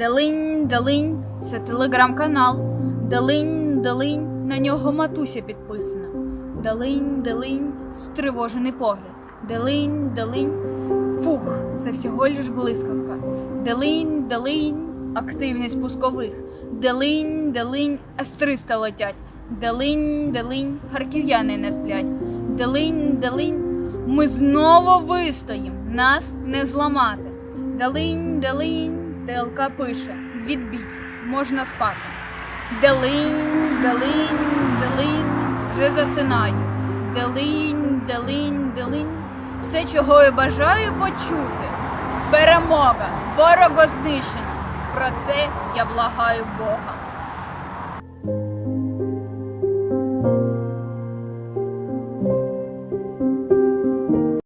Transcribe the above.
Далинь це телеграм-канал. Далинь, Далинь, на нього матуся підписана. Далинь, Далинь, стривожений погляд. Далинь, Далинь, фух, це всього лиш блискавка. Далинь, Далинь, активність пускових. Далинь, Далинь, С-300 летять. Далинь, Далинь, харків'яни не сплять. Далинь, Далинь, ми знову вистоїм, нас не зламати. Далинь, Далинь, ДЛК пише, відбій, можна спати. Далинь, Далинь, Далинь, вже засинаю. Далинь, Далинь, Далинь, все, чого я бажаю почути. Перемога, ворога знищено. Про це я благаю Бога.